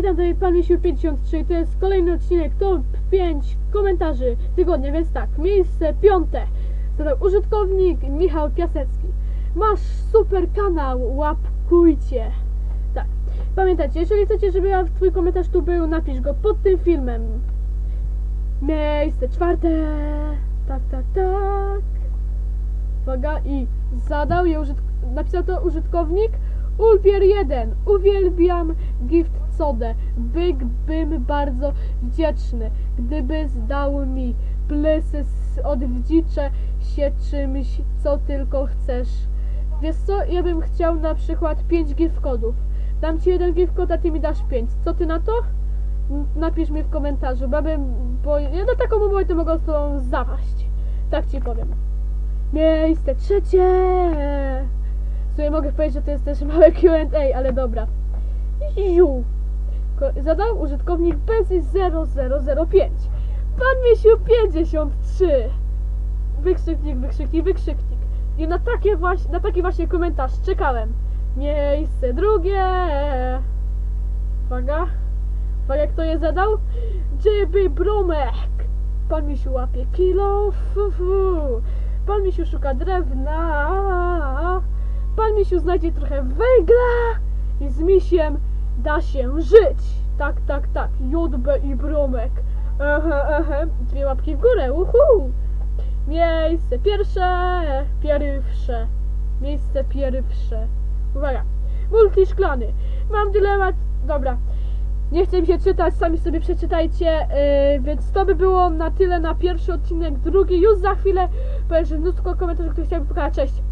strony Pan Misiu 53 to jest kolejny odcinek top 5 komentarzy tygodnia, więc tak, miejsce piąte zadał użytkownik Michał Piasecki. Masz super kanał, łapkujcie. Tak, pamiętajcie, jeżeli chcecie, żeby ja twój komentarz tu był, napisz go pod tym filmem. Miejsce czwarte, tak, tak, tak. Uwaga, i zadał je użytk- napisał to użytkownik Ulpier1. Uwielbiam gift sodę. Byłbym bardzo wdzięczny, gdyby zdał mi plesy odwdziczę się czymś, co tylko chcesz. Wiesz co, ja bym chciał na przykład 5 gift kodów. Dam ci jeden gift kod, a ty mi dasz 5. Co ty na to? Napisz mi w komentarzu, bo, ja bym, bo ja na taką umowę to mogę z tobą zapaść. Tak ci powiem. Miejsce trzecie. Mogę powiedzieć, że to jest też małe Q&A, ale dobra. Ziu. Zadał użytkownik Bezy0005. Pan Misiu 53. Wykrzyknik, wykrzyknik, wykrzyknik. I na, takie właśnie, na taki właśnie komentarz czekałem. Miejsce drugie. Uwaga. Uwaga, kto je zadał? JB Bromek. Pan Misiu łapie kilo. Fu, fu. Pan szuka drewna. Pan Misiu znajdzie trochę węgla. I z misiem da się żyć. Tak, tak, tak. JB i Bromek. Ehe, ehe. Dwie łapki w górę. Uhu. Miejsce pierwsze. Pierwsze. Miejsce pierwsze. Uwaga. Multiszklany. Mam dylemat. Dobra. Nie chcę mi się czytać, sami sobie przeczytajcie, yy, więc to by było na tyle na pierwszy odcinek, drugi już za chwilę, powiem, że mnóstwo komentarzy, które chciałbym pokazać, cześć!